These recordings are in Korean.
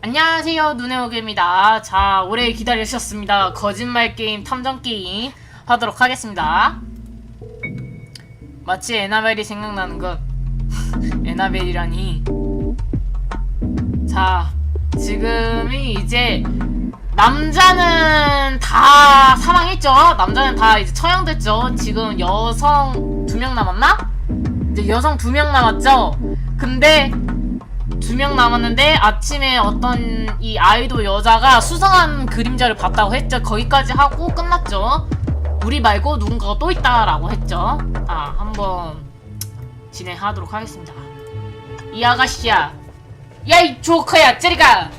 안녕하세요 눈의 오개입니다. 자 오래 기다리셨습니다. 거짓말 게임 탐정 게임 하도록 하겠습니다. 마치 에나벨이 생각나는 것. 에나벨이라니. 자 지금이 이제 남자는 다 사망했죠? 남자는 다 이제 처형됐죠? 지금 여성 두 명 남았나? 이제 여성 두 명 남았죠? 근데 두 명 남았는데 아침에 어떤 이 아이돌 여자가 수상한 그림자를 봤다고 했죠. 거기까지 하고 끝났죠. 우리 말고 누군가가 또 있다라고 했죠. 아, 한번 진행하도록 하겠습니다. 이 아가씨야. 야, 이 조커야, 찌리가!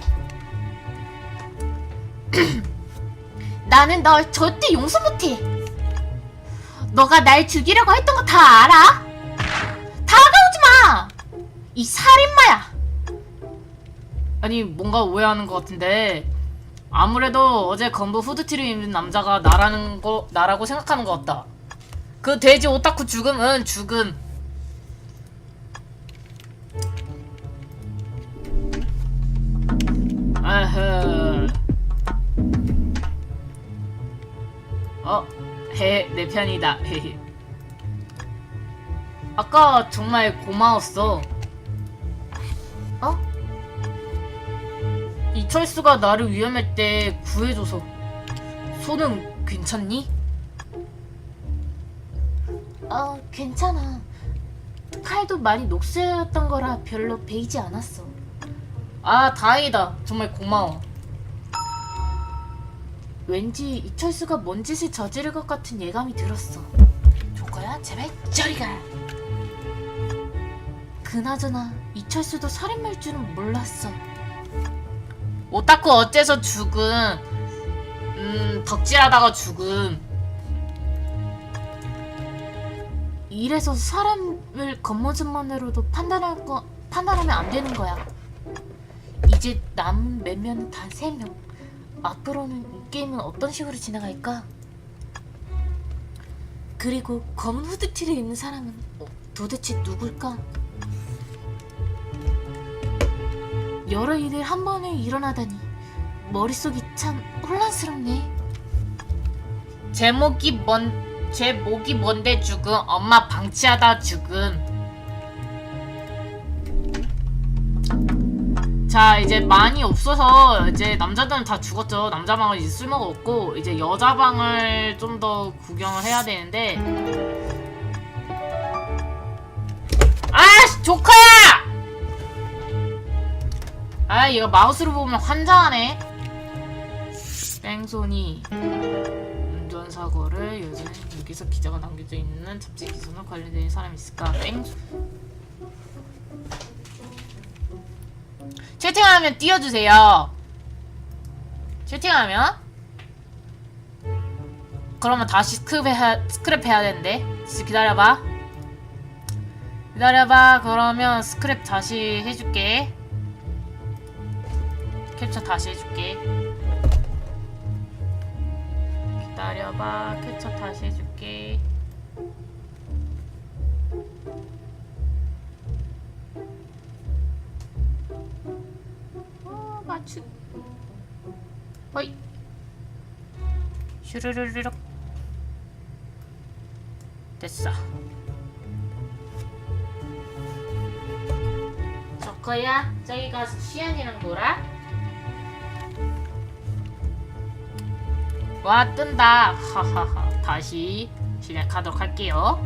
나는 널 절대 용서 못해. 너가 날 죽이려고 했던 거 다 알아? 다가오지 마! 이 살인마야! 아니 뭔가 오해하는 것 같은데 아무래도 어제 검부 후드티를 입는 남자가 나라는 거 나라고 생각하는 것 같다. 그 돼지 오타쿠 죽음은 죽음. 아흐. 어, 해, 내 편이다. 헤헤. 아까 정말 고마웠어. 어? 이철수가 나를 위험할 때 구해줘서 손은 괜찮니? 어 괜찮아. 칼도 많이 녹슬었던 거라 별로 베이지 않았어. 아 다행이다. 정말 고마워. 왠지 이철수가 뭔 짓을 저지를 것 같은 예감이 들었어. 조커야 제발 저리 가. 그나저나 이철수도 살인마일 줄은 몰랐어 오타쿠 어째서 죽음 음 덕질하다가 죽음 이래서 사람을 겉모습만으로도 판단할 거 판단하면 안 되는 거야 이제 남은 몇 명은 단 3명 앞으로는 이 게임은 어떤 식으로 진행할까? 그리고 검은 후드티를 입는 사람은 어, 도대체 누굴까? 여러 일을 한 번에 일어나다니 머릿속이 참 혼란스럽네. 제목이 뭔 제목이 뭔데 죽음 엄마 방치하다 죽음. 자 이제 많이 없어서 이제 남자들은 다 죽었죠. 남자 방은 이제 쓸모가 없고 이제 여자 방을 좀 더 구경을 해야 되는데. 아 조커야! 아 얘가 마우스로 보면 환장하네. 뺑소니. 운전사고를 요즘 여기서 기자가 남겨져 있는 잡지 기소는 관련된 사람이 있을까? 뺑소 채팅하면 띄워주세요. 채팅하면. 그러면 다시 스크랩 해야, 스크랩 해야 되는데. 진짜 기다려봐. 기다려봐. 그러면 스크랩 다시 해줄게 캡처 다시 해줄게. 기다려봐. 캡처 다시 해줄게. 어 맞추. 허이. 슈르르르륵. 됐어. 저거야. 저기 가서 시안이랑 놀아 와 뜬다. 하하하. 다시 진행하도록 할게요.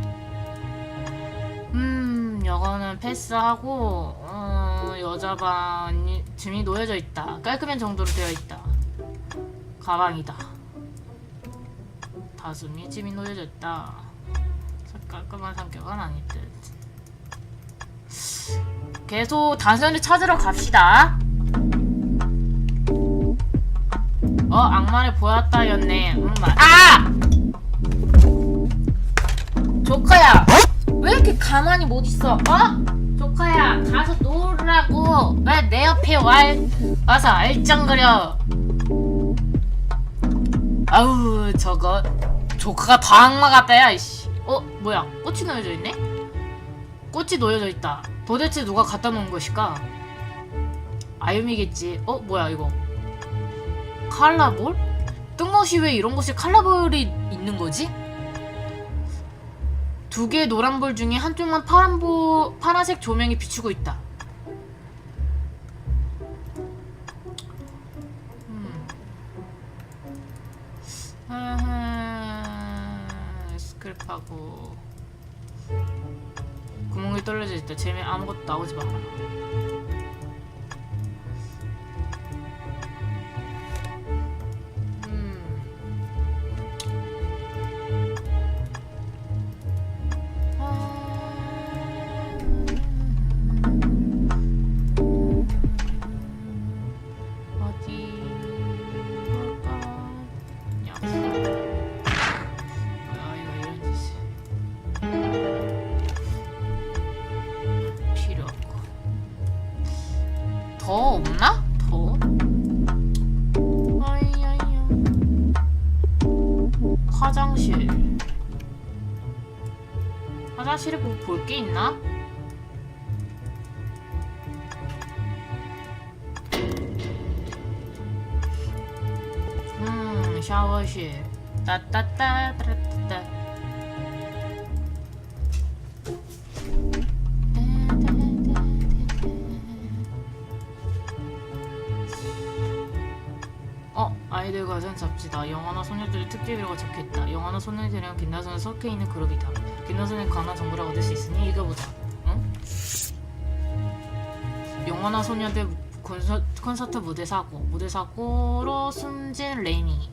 음 이거는 패스하고 어, 여자방이 짐이 놓여져 있다. 깔끔한 정도로 되어 있다. 가방이다. 다솜이 짐이 놓여져 있다. 깔끔한 성격은 아닐 듯. 계속 단선을 찾으러 갑시다 어 악마를 보았다였네 음, 마... 아! 조커야 왜 이렇게 가만히 못 있어 어? 조커야 가서 놀으라고 왜 내 옆에 와, 와서 알짱거려 아우 저거 조커가 더 악마 같다 야 이씨 어 뭐야 꽃이 놓여져 있네? 꽃이 놓여져 있다 도대체 누가 갖다 놓은 것일까? 아유미겠지. 어 뭐야 이거? 칼라볼? 뜬금없이 왜 이런 곳에 칼라볼이 있는 거지? 두 개의 노란 볼 중에 한쪽만 파란보, 파란색 조명이 비추고 있다. 음. 스크랩하고 구멍이 떨어져 있다. 재미 아무것도 나오지 마 화장실. 화장실에 뭐 볼 게 있나? 음 샤워실. 따따따 따따 잡지다. 영화나 소녀들의 특징이라고 적혀있다. 영화나 소녀들이랑 빛나선에 섞여 있는 그룹이다. 빛나선에 관한 정보를 얻을 수 있으니 읽어보자. 응? 영화나 소녀들 콘서, 콘서트 무대 사고. 무대 사고로 숨진 레이니.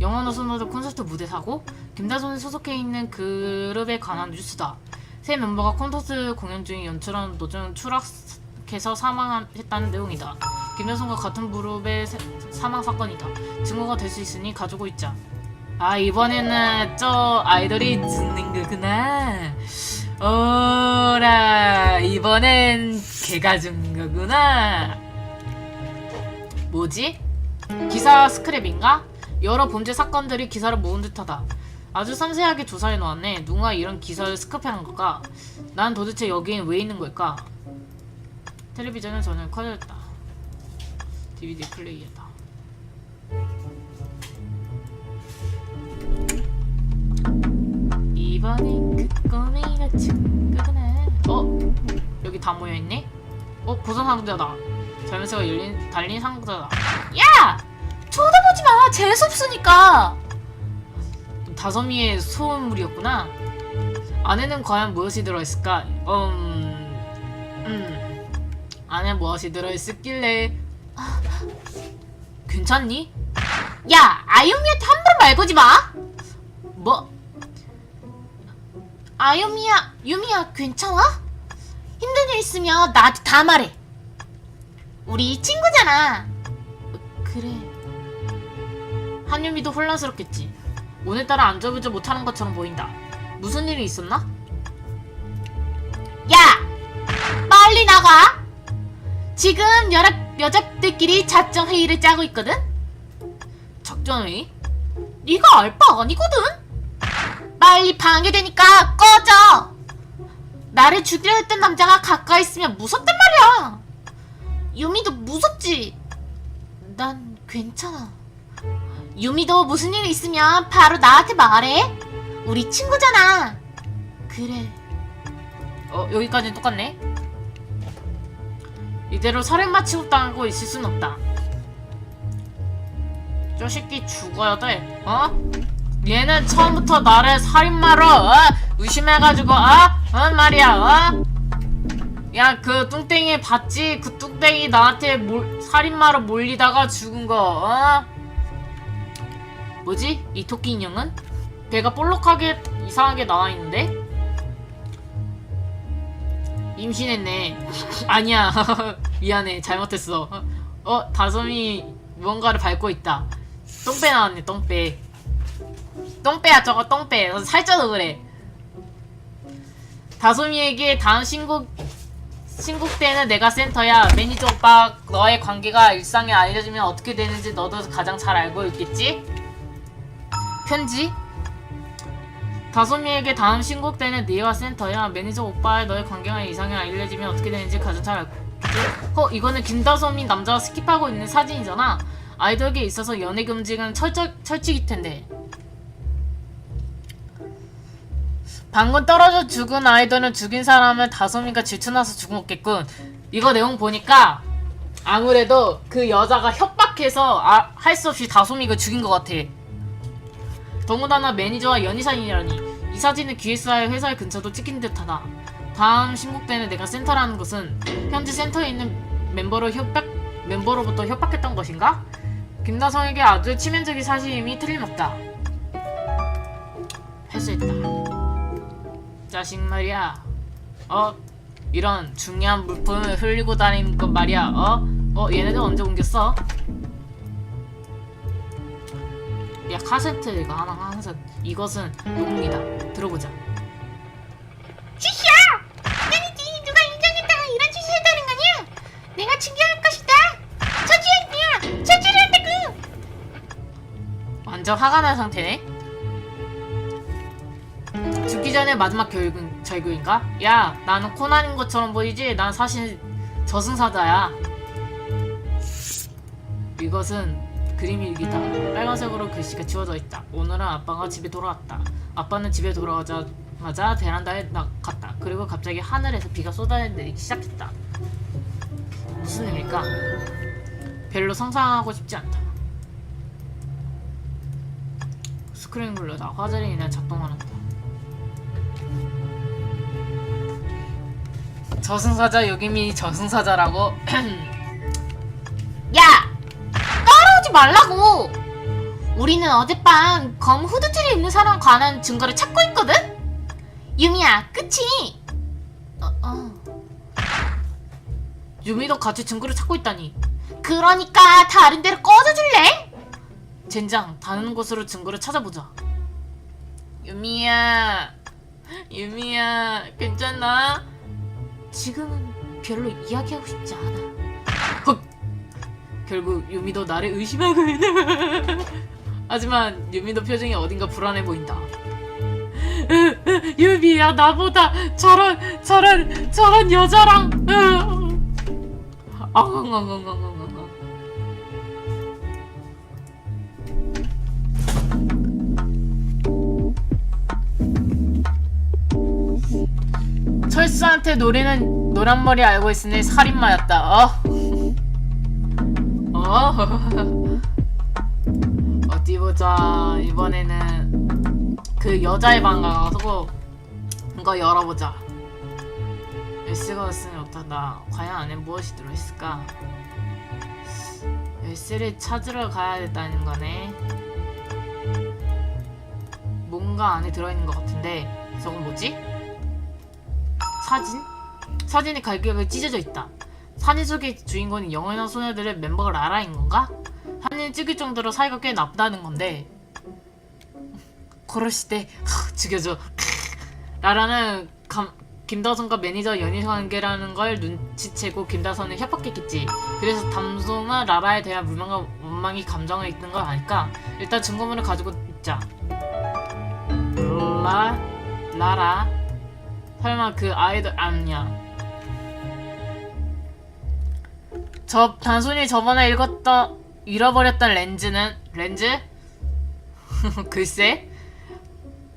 영화나 소녀들 콘서트 무대 사고. 김다솜이 소속해 있는 그룹에 관한 뉴스다. 세 멤버가 콘서트 공연 중에 연출한 도중 추락해서 사망했다는 내용이다. 김여성과 같은 그룹의 세- 사망 사건이다. 증거가 될 수 있으니 가지고 있자. 아 이번에는 저 아이돌이 죽는 거구나. 오라 이번엔 걔가 죽는 거구나. 뭐지? 기사 스크랩인가? 여러 범죄 사건들이 기사를 모은 듯하다. 아주 섬세하게 조사해 놓았네. 누가 이런 기사를 스크랩한 걸까? 난 도대체 여기엔 왜 있는 걸까? 텔레비전은 전혀 커졌다. DVD 플레이어다. 이번엔 그 꼬맹이가 친구구나. 어? 여기 다 모여있네? 어? 고선 상자다. 자연새가 열린, 달린 상자다. 야! 쳐다보지 마! 재수없으니까! 다솜이의 소원물이었구나. 안에는 과연 무엇이 들어있을까? 음... 음... 안에 무엇이 들어있었길래 괜찮니? 야, 아유미한테 함부로 말 거지 마. 뭐? 아유미야, 유미야, 괜찮아? 힘든 일 있으면 나한테 다 말해. 우리 친구잖아. 그래. 한유미도 혼란스럽겠지. 오늘따라 안절부절 못하는 것처럼 보인다. 무슨 일이 있었나? 야! 빨리 나가! 지금 여러 여자들끼리 작전 회의를 짜고 있거든. 작전 회의? 네가 알 바 아니거든. 빨리 방해되니까 꺼져. 나를 죽이려 했던 남자가 가까이 있으면 무섭단 말이야. 유미도 무섭지. 난 괜찮아. 유미도 무슨 일 있으면 바로 나한테 말해. 우리 친구잖아. 그래. 어 여기까지는 똑같네. 이대로 살인 마 취급 당하고 있을 순 없다. 저 새끼 죽어야 돼, 어? 얘는 처음부터 나를 살인마로 어? 의심해가지고 어? 어 말이야, 어? 야, 그 뚱땡이 봤지? 그 뚱땡이 나한테 몰, 살인마로 몰리다가 죽은 거, 어? 뭐지? 이 토끼 인형은? 배가 볼록하게 이상하게 나와 있는데? 임신했네. 아니야. 미안해. 잘못했어. 어, 다솜이 무언가를 밟고 있다. 똥배 나왔네, 똥배. 똥배야, 저거 똥배. 살쪄서 그래. 다솜이에게 다음 신곡, 신곡 때는 내가 센터야. 매니저 오빠, 너의 관계가 일상에 알려지면 어떻게 되는지 너도 가장 잘 알고 있겠지? 편지? 다솜이에게 다음 신곡 때는 네가 센터야. 매니저 오빠의 너의 관계가 이상에 알려지면 어떻게 되는지 가장 잘 알고 어 이거는 김다솜이 남자와 스킵하고 있는 사진이잖아. 아이돌계에 있어서 연애 금지는 철저, 철칙일 텐데. 방금 떨어져 죽은 아이돌은 죽인 사람을 다솜이가 질투나서 죽었겠군. 이거 내용 보니까 아무래도 그 여자가 협박해서 아, 할 수 없이 다솜이가 죽인 것 같아. 더군다나 매니저와 연희사진이라니 이 사진은 기획사의 회사의 근처도 찍힌 듯하다. 다음 신곡 때는 내가 센터라는 것은 현재 센터에 있는 멤버로 협박 멤버로부터 협박했던 것인가? 김다성에게 아주 치명적인 사실임이 틀림없다. 패스했다. 자식 말이야. 어? 이런 중요한 물품을 흘리고 다니는 것 말이야. 어? 어? 얘네들 언제 옮겼어? 야 카세트 이거 하나 항상 이것은 녹음이다. 들어보자. 지시야! 아니지 누가 인정했다가 이런 짓을 했다는 거냐? 내가 징계할 완전 화가 난 상태네. 죽기 전에 마지막 결국 절규인가? 야, 나는 코난인 것처럼 보이지? 난 사실 저승사자야. 이것은 그림 일기다. 빨간색으로 글씨가 지워져 있다. 오늘은 아빠가 집에 돌아왔다. 아빠는 집에 돌아오자마자 베란다에 나갔다. 그리고 갑자기 하늘에서 비가 쏟아내리기 시작했다. 무슨 의미일까? 별로 상상하고 싶지 않다. 스크램블러다. 화재로 인해 작동하는다. 저승사자 여기미 저승사자라고 야! 따라오지 말라고. 우리는 어젯밤 검 후드티를 입는 사람 관한 증거를 찾고 있거든. 유미야, 그치? 어, 어. 유미도 같이 증거를 찾고 있다니 그러니까 다른 데로 꺼져줄래? 젠장 다른 곳으로 증거를 찾아보자. 유미야 유미야 괜찮나? 지금은 별로 이야기하고 싶지 않아. 헉! 결국 유미도 나를 의심하고 있네. 하지만 유미도 표정이 어딘가 불안해 보인다. 유미야 나보다 저런 저런 저런 여자랑 엉엉엉엉엉엉 철수한테 노래는 노란머리 알고 있으니 살인마였다. 어? 어? 어디 보자. 이번에는 그 여자의 방 가서 이거 열어보자. 열쇠가 없으면 어떡하나. 과연 안에 무엇이 들어있을까? 열쇠를 찾으러 가야 된다는 거네. 뭔가 안에 들어있는 것 같은데 저건 뭐지? 사진? 사진이 갈격에 찢어져 있다. 사진 속의 주인공이 영원한 소녀들의 멤버가 라라인 건가? 사진 찍을 정도로 사이가 꽤 나쁘다는 건데 그러시대 죽여줘 라라는 감, 김다선과 매니저 연인 관계라는 걸 눈치채고 김다선을 협박했겠지 그래서 담송은 라라에 대한 불만과 원망이 감정을 있는 걸 아닐까 일단 증거물을 가지고 있자 라 라라 설마 그 아이돌 아니야? 저 단순히 저번에 읽었던 잃어버렸던 렌즈는 렌즈? 글쎄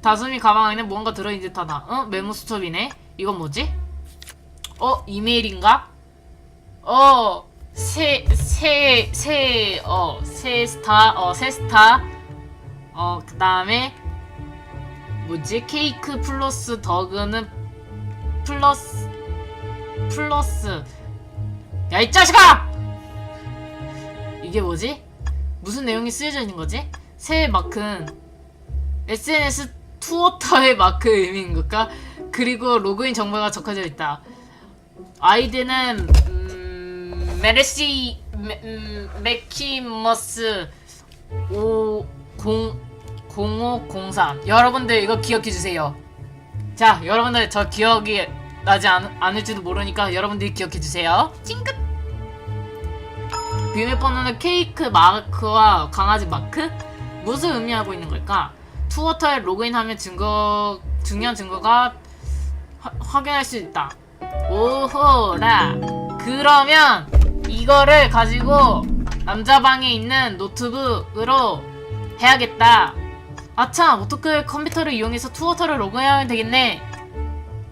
다솜이 가방 안에 뭔가 들어있는 듯하다. 어? 메모 수첩이네. 이건 뭐지? 어? 이메일인가? 어? 새, 새, 새, 어, 새 스타, 어, 새 스타. 어, 그 다음에, 뭐지? 케이크 플러스 더그는 플러스 플러스 야 이 자식아! 이게 뭐지? 무슨 내용이 쓰여져 있는 거지? 새 마크는 SNS 투어터의 마크 의미인 걸까? 그리고 로그인 정보가 적혀져 있다. 아이디는 음, 메르시 메, 음, 메키머스 500503 여러분들 이거 기억해 주세요. 자, 여러분들 저 기억이 나지 않, 않을지도 모르니까 여러분들이 기억해 주세요. 찡긋. 비밀번호는 케이크 마크와 강아지 마크? 무슨 의미하고 있는 걸까? 투어터에 로그인하면 증거 중요한 증거가 화- 확인할 수 있다. 오호라 그러면 이거를 가지고 남자 방에 있는 노트북으로 해야겠다. 아참 어떻게 컴퓨터를 이용해서 투어터를 로그인하면 되겠네.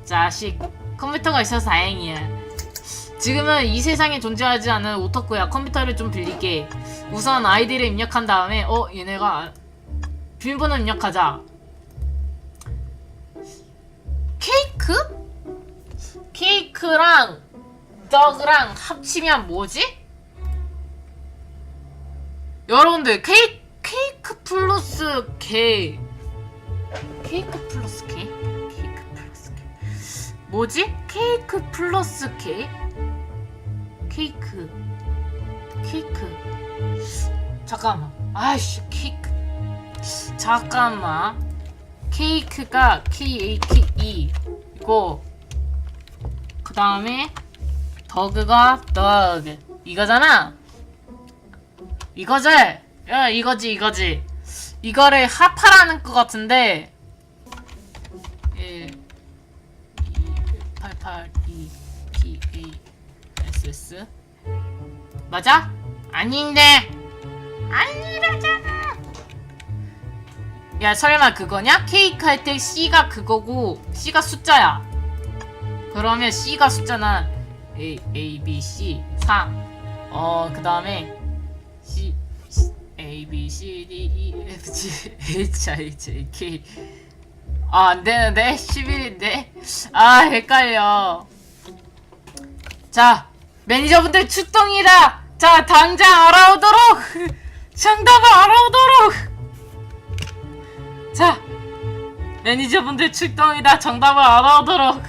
자식 컴퓨터가 있어서 다행이야. 지금은 이 세상에 존재하지 않은 오터쿠야 컴퓨터를 좀 빌릴게. 우선 아이디를 입력한 다음에 어 얘네가 아- 비밀번호 입력하자. 케이크? 케이크랑 떡이랑 합치면 뭐지? 여러분들 케이크 케이크 플러스 게 케이크 플러스 게 케이크 플러스 게 뭐지? 케이크 플러스 게 케이크. 케이크. 잠깐만. 아이씨 케이크. 잠깐만. 케이크가 K-A-K-E 이고 그 다음에 더그가 더그. 이거잖아. 이거지? 야 이거지 이거지. 이거를 합하라는 것 같은데. 1 2 8 8 2 T A S S 맞아? 아닌데. 아니라잖아. 야 설마 그거냐? 케이크 할 때 C가 그거고 C가 숫자야. 그러면 C가 숫자나 A, A, B, C 3 어 그 다음에 A, B, C, D, E, F, G, H, I, J, K. 아 안되는데? 11인데? 아 헷갈려. 자 매니저분들 출동이다. 자 당장 알아오도록. 정답을 알아오도록. 자 매니저분들 출동이다. 정답을 알아오도록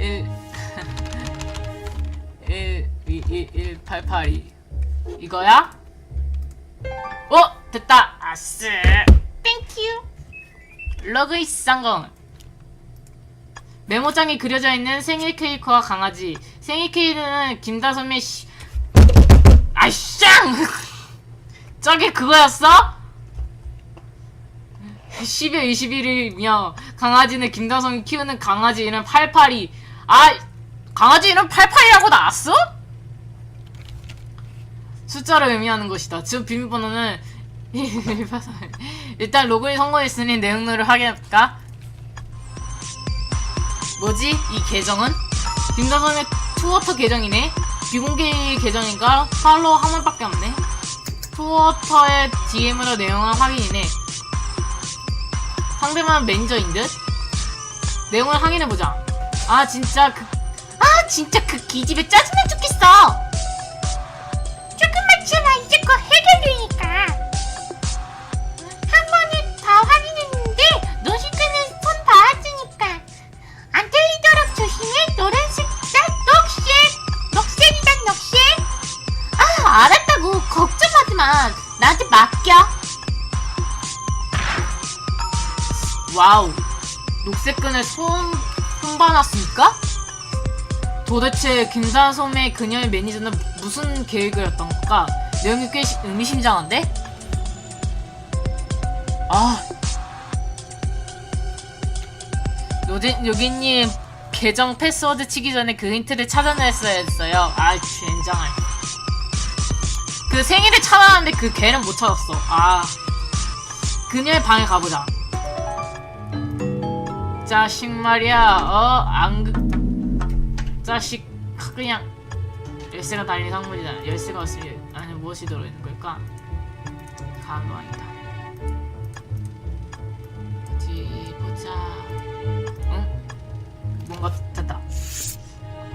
일1 2 2 1 8 8 2 이거야? 어 됐다. 아스 땡큐 러그이 쌍공 메모장에 그려져 있는 생일 케이크와 강아지. 생일 케이크는 김다솜의 시... 아이쌍! 저게 그거였어? 12월 21일이며 강아지는 김다솜이 키우는 강아지 이름 88이 아 강아지 이름 88이라고 나왔어? 숫자를 의미하는 것이다. 즉 비밀번호는 일단 로그인 성공했으니 내용들을 확인해볼까? 뭐지? 이 계정은? 김다솜의 투어터 계정이네? 비공개 계정인가? 팔로워 한 번밖에 없네? 투어터의 DM으로 내용을 확인이네 상대방 매니저인 듯? 내용을 확인해보자 아 진짜 그... 아 진짜 그 기집애 짜증나 죽겠어. 조금만 참아 이제 곧 해결되니까. 한 번에 다 확인했는데 노시크는 손 닿았으니까 안 틀리도록 조심해. 노란색 나 녹색 녹색이다 녹색. 아 알았다고. 걱정하지 마. 나한테 맡겨. 와우. 녹색 끈에 손 손봐놨습니까? 도대체 김다솜의 그녀의 매니저는 무슨 계획이었던 걸까? 내용이 꽤 시- 의미심장한데? 아 요진, 요기님 계정 패스워드 치기 전에 그 힌트를 찾아냈어야 했어요 아 젠장할 그 생일을 찾아놨는데 그 걔는 못 찾았어 아 그녀의 방에 가보자 자식 말이야. 어 안 그... 자식 그냥 열쇠가 달린 상물이다 열쇠가 없으면 안에 무엇이 들어있는 걸까? 아니다. 어디 보자. 응? 뭔가 됐다.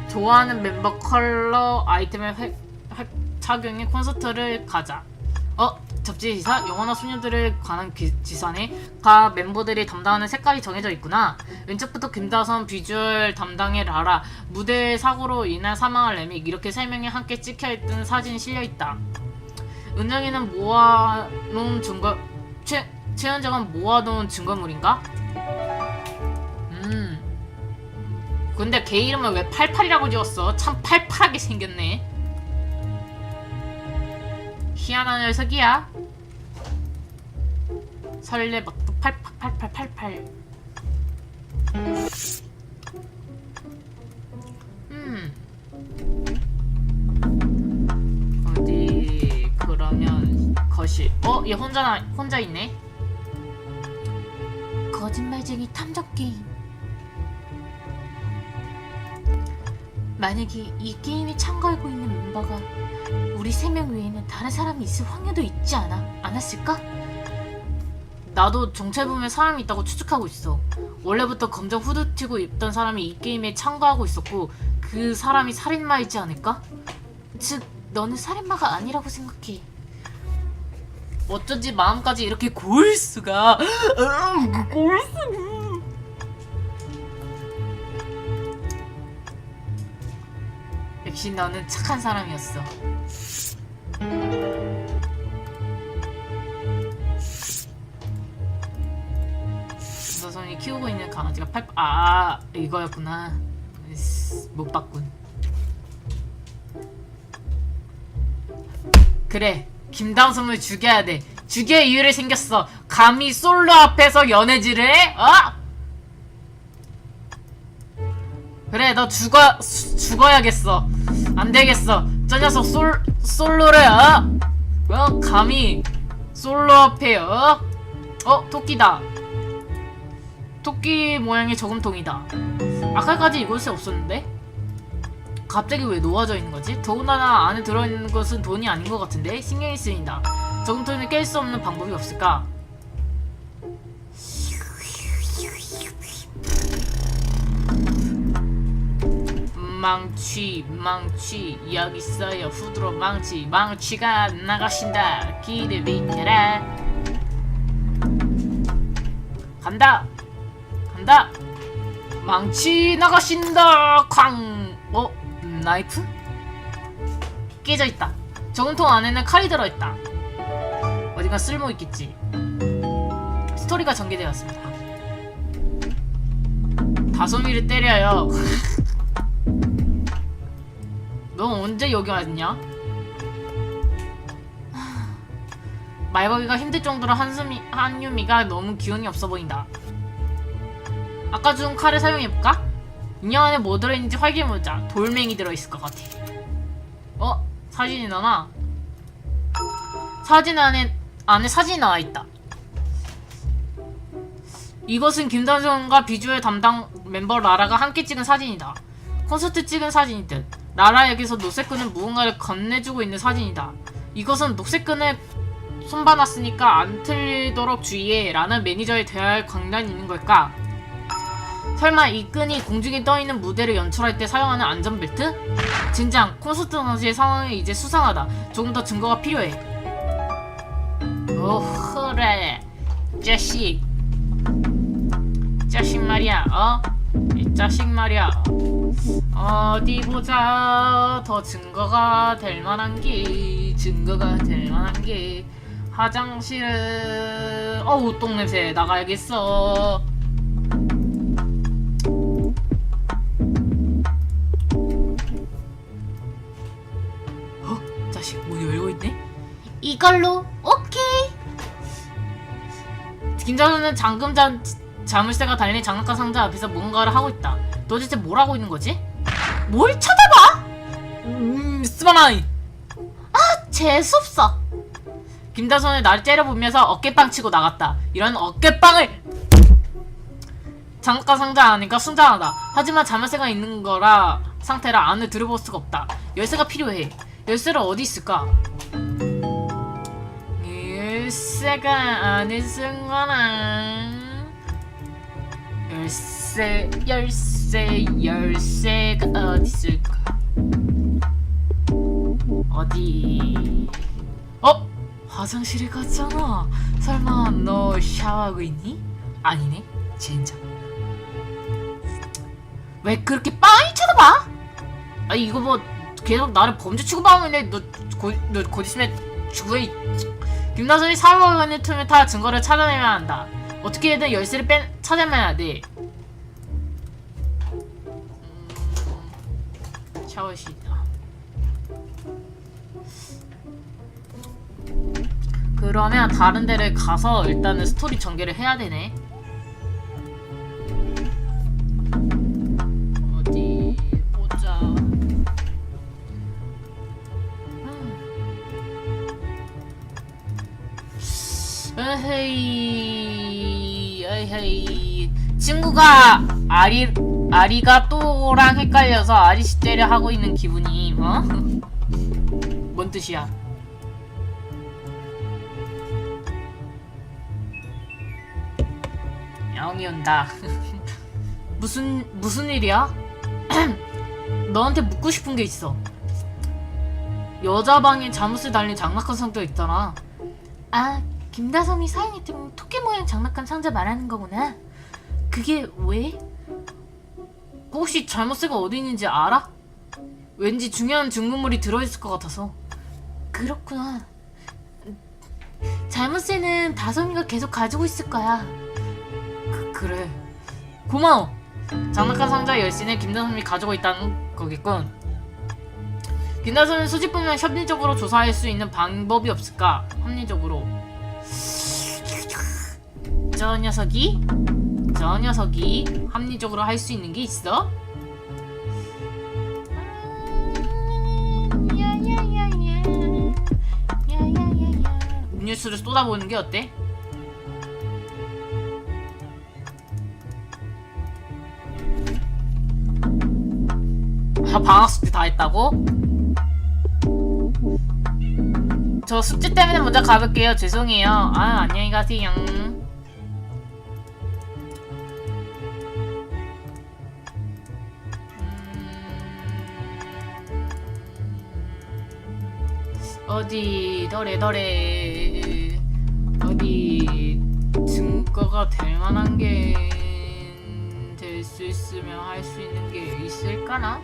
좋아하는 멤버 컬러 아이템을 획, 획 착용해 콘서트를 가자. 어? 접지 지사? 영원한 소녀들을 관한 기, 지사네? 가 멤버들이 담당하는 색깔이 정해져 있구나. 왼쪽부터 김다선 비주얼 담당의 라라 무대 사고로 인한 사망한 레믹 이렇게 세 명이 함께 찍혀있던 사진이 실려있다. 은영이는 모아놓은 증거 최 최현정은 모아놓은 증거물인가? 음. 근데 걔 이름을 왜 88이라고 지었어? 참 팔팔하게 생겼네. 희한한 녀석이야. 설레 뭐, 막또 8888. 음. 어디 그러면 거실. 어, 얘 혼자 나, 혼자 있네. 거짓말쟁이 탐정 게임. 만약에 이 게임에 참가하고 있는 멤버가 우리 세 명 외에는 다른 사람이 있을 확률도 있지 않아? 않았을까? 나도 정체부에 사람이 있다고 추측하고 있어. 원래부터 검정 후드 튀고 입던 사람이 이 게임에 참가하고 있었고 그 사람이 살인마이지 않을까? 즉, 너는 살인마가 아니라고 생각해. 어쩐지 마음까지 이렇게 고일 수가. 음, 고일 수가. 역시 너는 착한 사람이었어. 김서선이 키우고 있는 강아지가 팔, 아, 이거였구나. 못 봤군. 그래, 김다솜을 죽여야 돼. 죽일 이유를 생겼어. 감히 솔로 앞에서 연애질을 해? 어? 그래, 너 죽어, 수- 죽어야겠어. 안 되겠어. 저 녀석 솔, 솔로를, 어? 어? 감히 솔로 앞에, 어? 어, 토끼다. 토끼 모양의 저금통이다. 아까까지 이곳에 없었는데? 갑자기 왜 놓아져 있는 거지? 더군다나 안에 들어있는 것은 돈이 아닌 것 같은데? 신경이 쓰인다. 저금통을 깰 수 없는 방법이 없을까? 망치 망치 여기 있어요 후드로 망치 망치가 나가신다 길을 비켜라 간다 간다 망치 나가신다 쾅 어? 음, 나이프? 깨져있다 저금통 안에는 칼이 들어있다 어디가 쓸모 있겠지 스토리가 전개되었습니다 다솜이를 때려요 너 언제 여기 왔냐? 말거기가 힘들 정도로 한숨이, 한유미가 너무 기운이 없어 보인다. 아까 준 칼을 사용해볼까? 인형 안에 뭐 들어있는지 확인해보자. 돌멩이 들어있을 것 같아. 어? 사진이 나나? 사진 안에, 안에 사진이 나와있다. 이것은 김단성과 비주얼 담당 멤버 라라가 함께 찍은 사진이다. 콘서트 찍은 사진이듯 나라에게서 녹색끈은 무언가를 건네주고 있는 사진이다. 이것은 녹색끈을 손봐놨으니까 안 틀리도록 주의해 라는 매니저의 대화할 광란이 있는 걸까? 설마 이 끈이 공중에 떠있는 무대를 연출할 때 사용하는 안전벨트? 진장, 콘서트 당시의 상황이 이제 수상하다. 조금 더 증거가 필요해. 오, 그래. 자식. 자식 말이야, 어? 이 자식 말이야. 어디 보자 더 증거가 될 만한 게 증거가 될 만한 게 화장실은 어우 똥냄새 나가야겠어 어? 이걸로 오케이. 김자수는 잠금 잠, 자물쇠가 달린 장난감 상자 앞에서 뭔가를 하고 있다 도대체 뭘 하고 있는 거지? 뭘 쳐다봐? 음, 스바나이 재수없어. 김다솜의 나를 째려보면서 어깨빵 치고 나갔다. 이런 어깨빵을 장갑 상자 아니까 순장하다. 하지만 자물쇠가 있는 거라 상태라 안을 들어볼 수가 없다. 열쇠가 필요해. 열쇠는 어디 있을까? 열쇠가 안에 쓴 거나 열쇠 열쇠 열쇠가 어디 있을까? 어디? 어? 화장실에 갔잖아. 설마 너 샤워하고 있니? 아니네. 젠장. 왜 그렇게 빤히 쳐다봐? 아 이거 뭐 계속 나를 범죄 취급하고 있네. 너, 고, 너 거짓말 죽어. 김나선이 샤워하는 틈에 타 증거를 찾아내야 한다. 어떻게든 열쇠를 뺀 찾아내야 돼. 음, 샤워실이다. 그러면 다른 데를 가서 일단은 스토리 전개를 해야 되네. 친구가 아리 아리가 또랑 헷갈려서 아리시떼를 하고 있는 기분이 어? 뭔 뜻이야? 야옹이 온다. 무슨 무슨 일이야? 너한테 묻고 싶은 게 있어. 여자 방에 잠옷을 달린 장난감 상자 있잖아. 아, 김다솜이 사용했던 토끼 모양 장난감 상자 말하는 거구나. 그게 왜? 혹시 잘못세가 어디 있는지 알아? 왠지 중요한 증거물이 들어있을 것 같아서. 그렇구나. 잘못세는 다솜이가 계속 가지고 있을 거야. 그, 그래. 고마워. 장난감 상자 열쇠는 김다솜이 가지고 있다는 거겠군. 김다솜은 수집품을 협리적으로 조사할 수 있는 방법이 없을까? 합리적으로. 저 녀석이? 저 녀석이 합리적으로 할 수 있는 게 있어? 음료수를 쏟아보는 게 어때? 아, 방학 숙제 다 했다고? 저 숙제 때문에 먼저 가볼게요. 죄송해요. 아, 안녕히 가세요. 어디 더래 더래 어디 증거가 될 만한 게 될 수 있으면 할 수 있는 게 있을까나?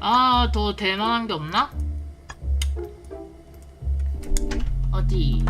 아, 더 될 만한 게 없나? 어디?